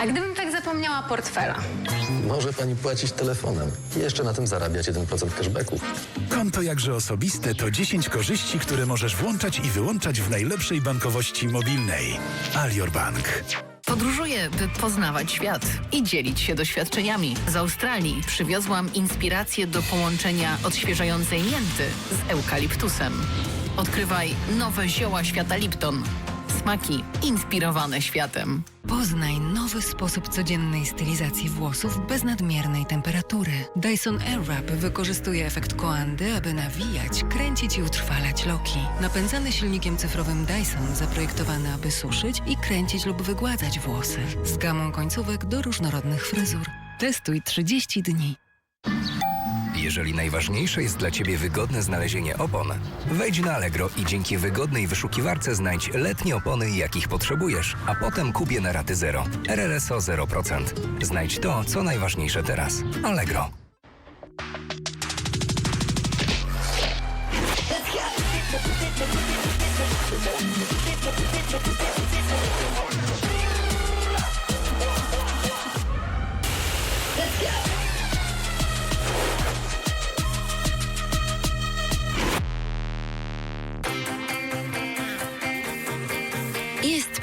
A gdybym tak zapomniała portfela? Może pani płacić telefonem. I jeszcze na tym zarabiać 1% cashbacku. Konto jakże osobiste to 10 korzyści, które możesz włączać i wyłączać w najlepszej bankowości mobilnej. Alior Bank. Podróżuję, by poznawać świat i dzielić się doświadczeniami. Z Australii przywiozłam inspirację do połączenia odświeżającej mięty z eukaliptusem. Odkrywaj nowe zioła świata Lipton. Smaki inspirowane światem. Poznaj nowy sposób codziennej stylizacji włosów bez nadmiernej temperatury. Dyson Airwrap wykorzystuje efekt koandy, aby nawijać, kręcić i utrwalać loki. Napędzany silnikiem cyfrowym Dyson, zaprojektowany, aby suszyć i kręcić lub wygładzać włosy. Z gamą końcówek do różnorodnych fryzur. Testuj 30 dni. Jeżeli najważniejsze jest dla Ciebie wygodne znalezienie opon, wejdź na Allegro i dzięki wygodnej wyszukiwarce znajdź letnie opony, jakich potrzebujesz, a potem kup je na raty zero. RRSO 0%. Znajdź to, co najważniejsze teraz. Allegro.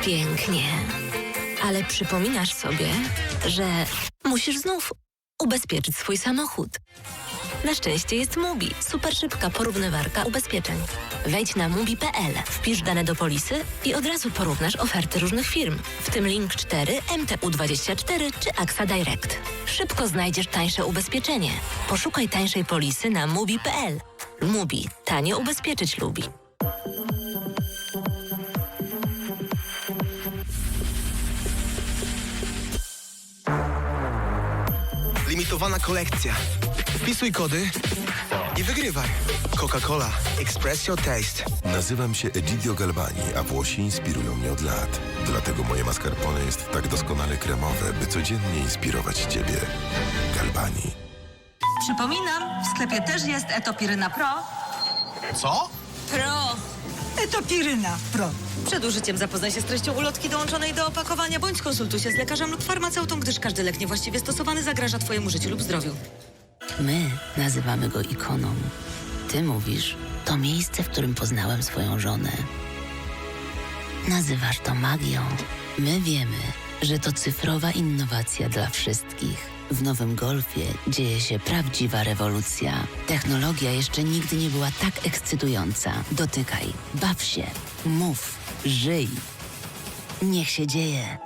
Pięknie, ale przypominasz sobie, że musisz znów ubezpieczyć swój samochód. Na szczęście jest Mubi, super szybka porównywarka ubezpieczeń. Wejdź na mubi.pl, wpisz dane do polisy i od razu porównasz oferty różnych firm, w tym Link 4, MTU24 czy AXA Direct. Szybko znajdziesz tańsze ubezpieczenie. Poszukaj tańszej polisy na mubi.pl. Mubi, tanio ubezpieczyć lubi. Limitowana kolekcja. Wpisuj kody i wygrywaj. Coca-Cola. Express your taste. Nazywam się Egidio Galbani, a włosi inspirują mnie od lat. Dlatego moje mascarpone jest tak doskonale kremowe, by codziennie inspirować Ciebie. Galbani. Przypominam, w sklepie też jest Etopiryna Pro. Co? Pro! Etopiryna Pro. Przed użyciem zapoznaj się z treścią ulotki dołączonej do opakowania, bądź konsultuj się z lekarzem lub farmaceutą, gdyż każdy lek niewłaściwie stosowany zagraża Twojemu życiu lub zdrowiu. My nazywamy go ikoną. Ty mówisz, to miejsce, w którym poznałem swoją żonę. Nazywasz to magią. My wiemy, że to cyfrowa innowacja dla wszystkich. W nowym golfie dzieje się prawdziwa rewolucja. Technologia jeszcze nigdy nie była tak ekscytująca. Dotykaj, baw się, mów, żyj. Niech się dzieje.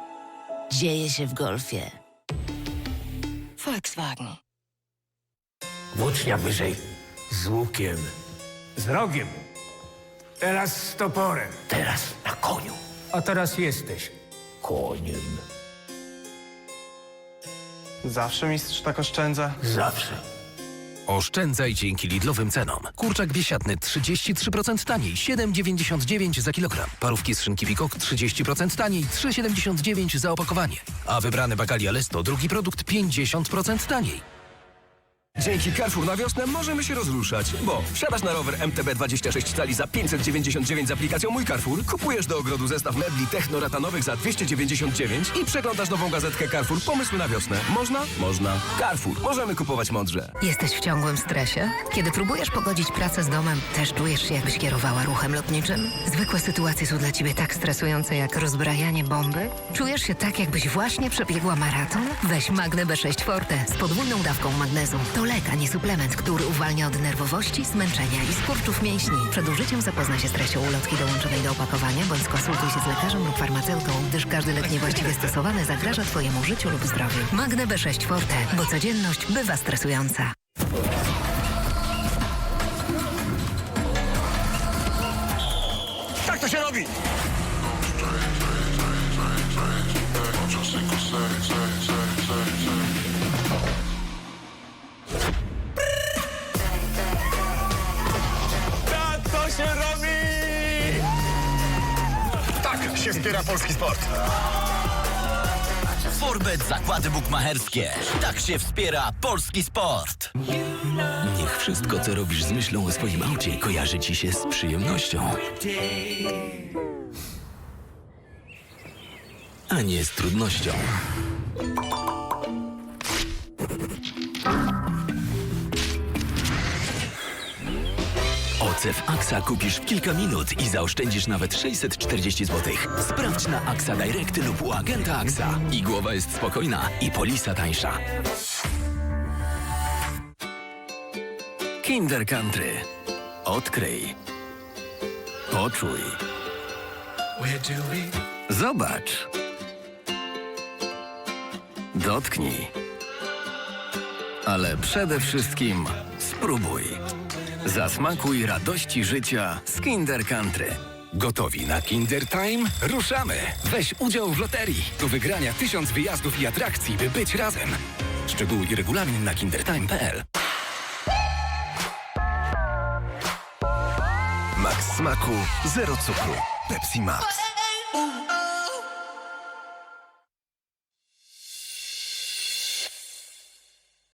Dzieje się w golfie. Volkswagen. Włócznia wyżej. Z łukiem. Z rogiem. Teraz z toporem. Teraz na koniu. A teraz jesteś koniem. Zawsze mistrz tak oszczędza. Zawsze. Oszczędzaj dzięki Lidlowym cenom. Kurczak biesiadny 33% taniej, 7,99 za kilogram. Parówki z szynki Wikok 30% taniej, 3,79 za opakowanie. A wybrany Bakalia Lesto drugi produkt 50% taniej. Dzięki Carrefour na wiosnę możemy się rozruszać, bo wsiadasz na rower MTB26 cali za 599 z aplikacją Mój Carrefour, kupujesz do ogrodu zestaw mebli technoratanowych za 299 i przeglądasz nową gazetkę Carrefour Pomysły na wiosnę. Można? Można. Carrefour. Możemy kupować mądrze. Jesteś w ciągłym stresie? Kiedy próbujesz pogodzić pracę z domem, też czujesz się jakbyś kierowała ruchem lotniczym? Zwykłe sytuacje są dla ciebie tak stresujące jak rozbrajanie bomby? Czujesz się tak, jakbyś właśnie przebiegła maraton? Weź Magnę B6 Forte z podwójną dawką magnezu. To lek, a nie suplement, który uwalnia od nerwowości, zmęczenia i skurczów mięśni. Przed użyciem zapoznaj się z treścią ulotki dołączonej do opakowania, bądź skonsultuj się z lekarzem lub farmaceutą, gdyż każdy lek niewłaściwie stosowany zagraża Twojemu życiu lub zdrowiu. Magnę B6 Forte, bo codzienność bywa stresująca. Tak to się robi! Polski sport. Forbet Zakłady Bukmacherskie. Tak się wspiera polski sport. Niech wszystko, co robisz z myślą o swoim aucie, kojarzy ci się z przyjemnością. a nie z trudnością. Ocew Axa kupisz w kilka minut i zaoszczędzisz nawet 640 zł. Sprawdź na AXA Direct lub u agenta AXA. I głowa jest spokojna, i polisa tańsza. Kinder Country. Odkryj. Poczuj. Zobacz. Dotknij. Ale przede wszystkim spróbuj. Zasmakuj radości życia z Kinder Country. Gotowi na Kinder Time? Ruszamy! Weź udział w loterii. Do wygrania tysiąc wyjazdów i atrakcji, by być razem. Szczegóły i regulamin na kindertime.pl Max smaku, zero cukru. Pepsi Max.